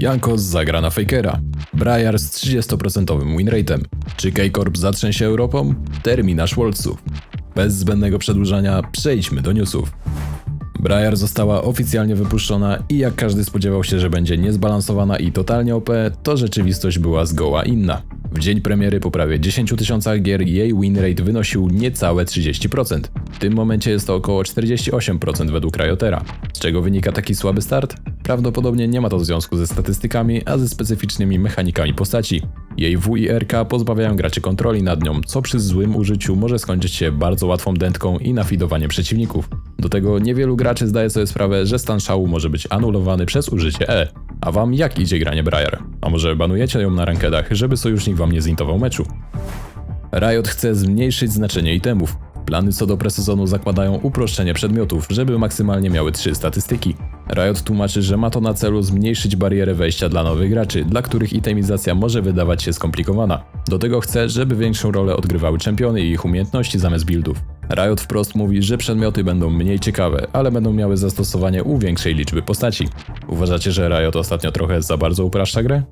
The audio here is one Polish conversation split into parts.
Jankos zagra na Fakera. Briar z 30% winrate'em. Czy K-Corp zatrzęsie Europą? Terminarz Wolców. Bez zbędnego przedłużania przejdźmy do newsów. Briar została oficjalnie wypuszczona i jak każdy spodziewał się, że będzie niezbalansowana i totalnie OP, to rzeczywistość była zgoła inna. W dzień premiery po prawie 10 tysiącach gier jej winrate wynosił niecałe 30%. W tym momencie jest to około 48% według Riotera. Z czego wynika taki słaby start? Prawdopodobnie nie ma to związku ze statystykami, a ze specyficznymi mechanikami postaci. Jej W i RK pozbawiają graczy kontroli nad nią, co przy złym użyciu może skończyć się bardzo łatwą dętką i nafidowaniem przeciwników. Do tego niewielu graczy zdaje sobie sprawę, że stan szału może być anulowany przez użycie E. A wam jak idzie granie Briar? A może banujecie ją na rankedach, żeby sojusznik wam nie zintował meczu? Riot chce zmniejszyć znaczenie itemów. Plany co do presezonu zakładają uproszczenie przedmiotów, żeby maksymalnie miały trzy statystyki. Riot tłumaczy, że ma to na celu zmniejszyć barierę wejścia dla nowych graczy, dla których itemizacja może wydawać się skomplikowana. Do tego chce, żeby większą rolę odgrywały czempiony i ich umiejętności zamiast buildów. Riot wprost mówi, że przedmioty będą mniej ciekawe, ale będą miały zastosowanie u większej liczby postaci. Uważacie, że Riot ostatnio trochę za bardzo upraszcza grę?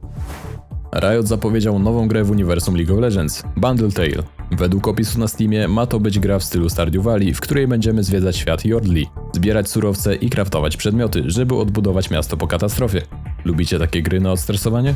Riot zapowiedział nową grę w uniwersum League of Legends, Bundle Tale. Według opisu na Steamie ma to być gra w stylu Stardew Valley, w której będziemy zwiedzać świat Yordli, zbierać surowce i kraftować przedmioty, żeby odbudować miasto po katastrofie. Lubicie takie gry na odstresowanie?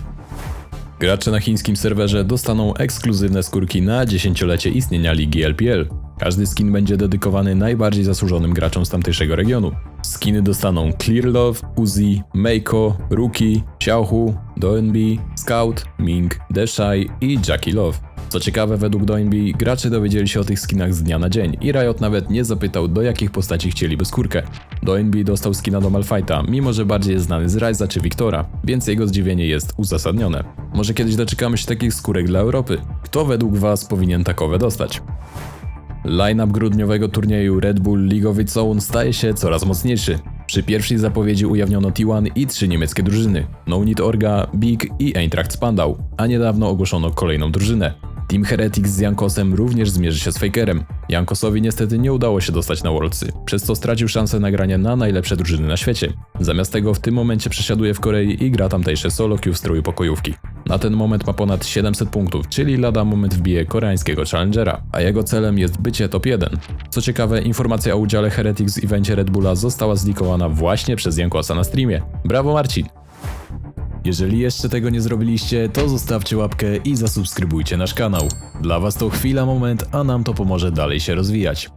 Gracze na chińskim serwerze dostaną ekskluzywne skórki na dziesięciolecie istnienia ligi LPL. Każdy skin będzie dedykowany najbardziej zasłużonym graczom z tamtejszego regionu. Skiny dostaną Clear Love, Uzi, Meiko, Rookie, Xiaohu, DoNB, Scout, Ming, Deshai i Jackie Love. Co ciekawe, według DoNB gracze dowiedzieli się o tych skinach z dnia na dzień i Riot nawet nie zapytał do jakich postaci chcieliby skórkę. DoNB dostał skina do Malfighta, mimo że bardziej jest znany z Ryza czy Wiktora, więc jego zdziwienie jest uzasadnione. Może kiedyś doczekamy się takich skórek dla Europy? Kto według Was powinien takowe dostać? Line-up grudniowego turnieju Red Bull League of Own staje się coraz mocniejszy. Przy pierwszej zapowiedzi ujawniono T1 i trzy niemieckie drużyny No Need Orga, Big i Eintracht Spandau, a niedawno ogłoszono kolejną drużynę. Team Heretics z Jankosem również zmierzy się z Fakerem. Jankosowi niestety nie udało się dostać na Worldsy, przez co stracił szansę nagrania na najlepsze drużyny na świecie. Zamiast tego w tym momencie przesiaduje w Korei i gra tamtejsze solo queue w stroju pokojówki. Na ten moment ma ponad 700 punktów, czyli lada moment wbije koreańskiego challengera, a jego celem jest bycie top 1. Co ciekawe, informacja o udziale Heretics w evencie Red Bulla została zlikowana właśnie przez Jankosa na streamie. Brawo Marcin! Jeżeli jeszcze tego nie zrobiliście, to zostawcie łapkę i zasubskrybujcie nasz kanał. Dla Was to chwila, moment, a nam to pomoże dalej się rozwijać.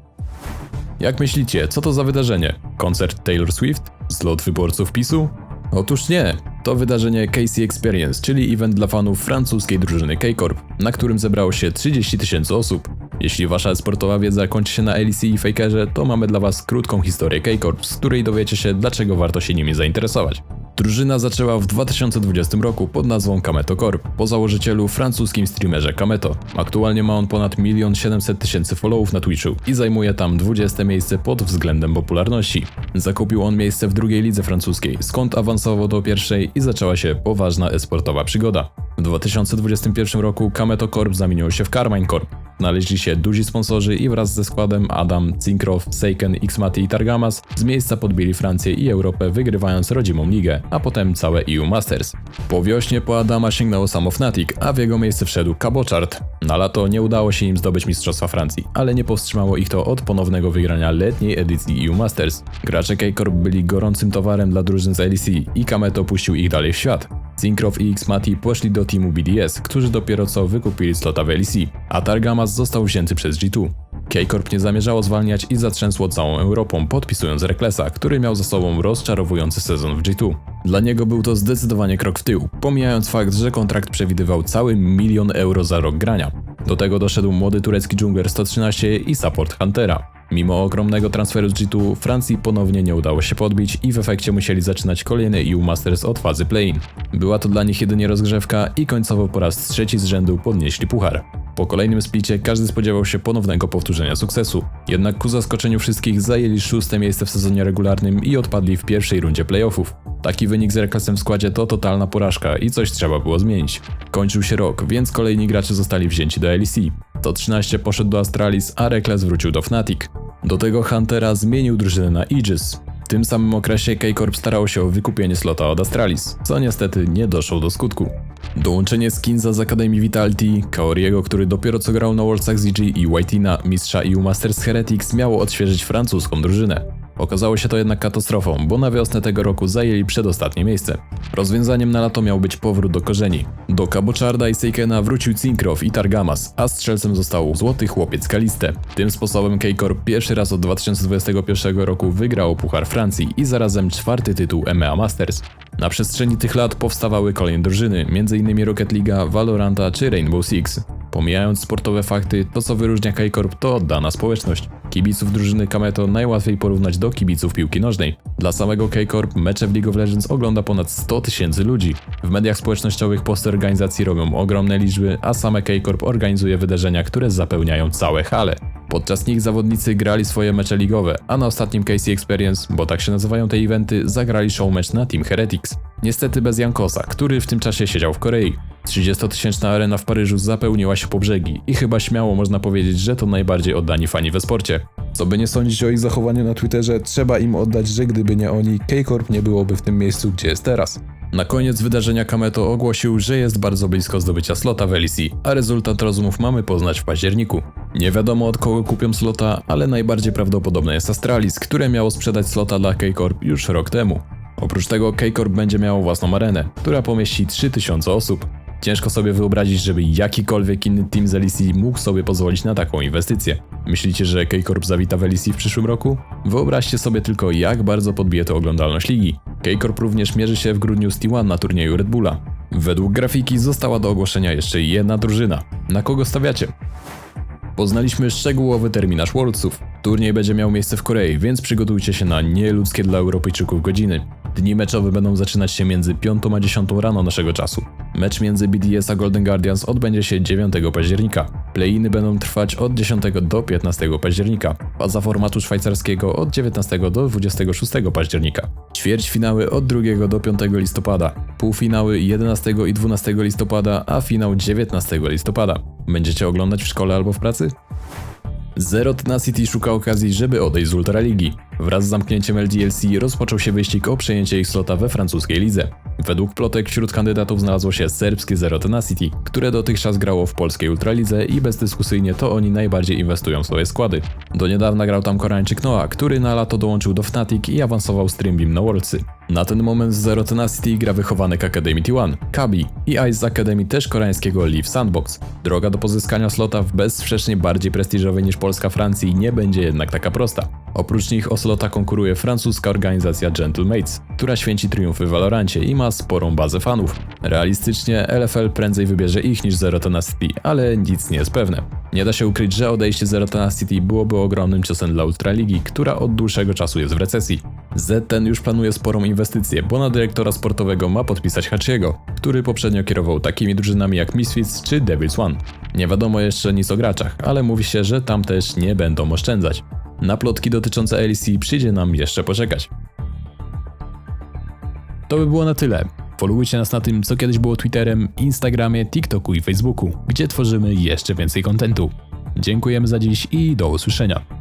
Jak myślicie, co to za wydarzenie? Koncert Taylor Swift? Zlot wyborców PiSu? Otóż nie. To wydarzenie Casey Experience, czyli event dla fanów francuskiej drużyny K-Corp, na którym zebrało się 30 tysięcy osób. Jeśli wasza sportowa wiedza kończy się na LEC i Fakerze, to mamy dla was krótką historię K-Corp, z której dowiecie się, dlaczego warto się nimi zainteresować. Drużyna zaczęła w 2020 roku pod nazwą Kameto Corp, po założycielu francuskim streamerze Kameto. Aktualnie ma on ponad 1 700 tysięcy followów na Twitchu i zajmuje tam 20 miejsce pod względem popularności. Zakupił on miejsce w drugiej lidze francuskiej, skąd awansował do pierwszej i zaczęła się poważna esportowa przygoda. W 2021 roku Kameto Corp zamienił się w Carmine Corp. Znaleźli się duzi sponsorzy i wraz ze składem Adam, Zinkrow, Seiken, Xmati i Targamas z miejsca podbili Francję i Europę wygrywając rodzimą ligę, a potem całe EU Masters. Po wiośnie po Adama sięgnęło samo Fnatic, a w jego miejsce wszedł Cabochard. Na lato nie udało się im zdobyć Mistrzostwa Francji, ale nie powstrzymało ich to od ponownego wygrania letniej edycji EU Masters. Gracze K-Corp byli gorącym towarem dla drużyn z LEC i Kameto puścił ich dalej w świat. Zinkrow i Xmati poszli do teamu BDS, którzy dopiero co wykupili slota w LEC, a Targamas został wzięty przez G2. K-Corp nie zamierzało zwalniać i zatrzęsło całą Europą, podpisując Reklesa, który miał za sobą rozczarowujący sezon w G2. Dla niego był to zdecydowanie krok w tył, pomijając fakt, że kontrakt przewidywał cały milion euro za rok grania. Do tego doszedł młody turecki dżungler 113 i support Huntera. Mimo ogromnego transferu z G2, Francji ponownie nie udało się podbić i w efekcie musieli zaczynać kolejny EU Masters od fazy play-in. Była to dla nich jedynie rozgrzewka i końcowo po raz trzeci z rzędu podnieśli puchar. Po kolejnym splicie każdy spodziewał się ponownego powtórzenia sukcesu. Jednak ku zaskoczeniu wszystkich zajęli szóste miejsce w sezonie regularnym i odpadli w pierwszej rundzie playoffów. Taki wynik z Reklasem w składzie to totalna porażka i coś trzeba było zmienić. Kończył się rok, więc kolejni gracze zostali wzięci do LEC. To 13 poszedł do Astralis, a Rekles wrócił do Fnatic. Do tego Huntera zmienił drużynę na Aegis. W tym samym okresie K-Corp starało się o wykupienie slota od Astralis, co niestety nie doszło do skutku. Dołączenie Skinza z Akademii Vitality, Kaoriego, który dopiero co grał na Worldsach ZG i Whitina, mistrza EU Masters Heretics miało odświeżyć francuską drużynę. Okazało się to jednak katastrofą, bo na wiosnę tego roku zajęli przedostatnie miejsce. Rozwiązaniem na lato miał być powrót do korzeni. Do Kabocharda i Seikena wrócił Cinkrow i Targamas, a strzelcem został złoty chłopiec Kaliste. Tym sposobem K-Corp pierwszy raz od 2021 roku wygrał Puchar Francji i zarazem czwarty tytuł EMEA Masters. Na przestrzeni tych lat powstawały kolejne drużyny, m.in. Rocket League, Valoranta czy Rainbow Six. Pomijając sportowe fakty, to co wyróżnia K-Corp to oddana społeczność. Kibiców drużyny Kameto najłatwiej porównać do kibiców piłki nożnej. Dla samego K-Corp mecze w League of Legends ogląda ponad 100 tysięcy ludzi. W mediach społecznościowych posty organizacji robią ogromne liczby, a same K-Corp organizuje wydarzenia, które zapełniają całe hale. Podczas nich zawodnicy grali swoje mecze ligowe, a na ostatnim Casey Experience, bo tak się nazywają te eventy, zagrali showmatch na Team Heretics. Niestety bez Jankosa, który w tym czasie siedział w Korei. 30-tysięczna arena w Paryżu zapełniła się po brzegi i chyba śmiało można powiedzieć, że to najbardziej oddani fani we sporcie. Co by nie sądzić o ich zachowaniu na Twitterze, trzeba im oddać, że gdyby nie oni, K-Corp nie byłoby w tym miejscu, gdzie jest teraz. Na koniec wydarzenia Kameto ogłosił, że jest bardzo blisko zdobycia slota w LEC, a rezultat rozmów mamy poznać w październiku. Nie wiadomo od kogo kupią slota, ale najbardziej prawdopodobne jest Astralis, które miało sprzedać slota dla K-Corp już rok temu. Oprócz tego K-Corp będzie miało własną arenę, która pomieści 3000 osób. Ciężko sobie wyobrazić, żeby jakikolwiek inny team z LEC mógł sobie pozwolić na taką inwestycję. Myślicie, że K-Corp zawita w LEC w przyszłym roku? Wyobraźcie sobie tylko, jak bardzo podbije to oglądalność ligi. K-Corp również mierzy się w grudniu z T1 na turnieju Red Bulla. Według grafiki została do ogłoszenia jeszcze jedna drużyna. Na kogo stawiacie? Poznaliśmy szczegółowy terminarz Worldsów. Turniej będzie miał miejsce w Korei, więc przygotujcie się na nieludzkie dla Europejczyków godziny. Dni meczowe będą zaczynać się między 5 a 10 rano naszego czasu. Mecz między BDS a Golden Guardians odbędzie się 9 października. Play-iny będą trwać od 10 do 15 października. Faza formatu szwajcarskiego od 19 do 26 października. Ćwierćfinały od 2 do 5 listopada. Półfinały 11 i 12 listopada, a finał 19 listopada. Będziecie oglądać w szkole albo w pracy? Zero Tenacity szuka okazji, żeby odejść z Ultraligi. Wraz z zamknięciem LDLC rozpoczął się wyścig o przejęcie ich slota we francuskiej lidze. Według plotek wśród kandydatów znalazło się serbskie Zero Tenacity, które dotychczas grało w polskiej Ultralidze i bezdyskusyjnie to oni najbardziej inwestują w swoje składy. Do niedawna grał tam Koreańczyk Noah, który na lato dołączył do Fnatic i awansował Streambeam na Worldsy. Na ten moment z Zero Tenacity gra wychowanek Academy T1, Kabi i Ice z Akademii też koreańskiego Leaf Sandbox. Droga do pozyskania slota w bezsprzecznie bardziej prestiżowej niż Polska Francji nie będzie jednak taka prosta. Oprócz nich o slota konkuruje francuska organizacja Gentlemates, która święci triumfy w Valorancie i ma sporą bazę fanów. Realistycznie LFL prędzej wybierze ich niż Zero Tenacity, ale nic nie jest pewne. Nie da się ukryć, że odejście Zero Tenacity byłoby ogromnym ciosem dla Ultraligi, która od dłuższego czasu jest w recesji. Z ten już planuje sporą inwestycję, bo na dyrektora sportowego ma podpisać Hachiego, który poprzednio kierował takimi drużynami jak Misfits czy Devils One. Nie wiadomo jeszcze nic o graczach, ale mówi się, że tam też nie będą oszczędzać. Na plotki dotyczące LEC przyjdzie nam jeszcze poczekać. To by było na tyle. Followujcie nas na tym, co kiedyś było Twitterem, Instagramie, TikToku i Facebooku, gdzie tworzymy jeszcze więcej kontentu. Dziękujemy za dziś i do usłyszenia.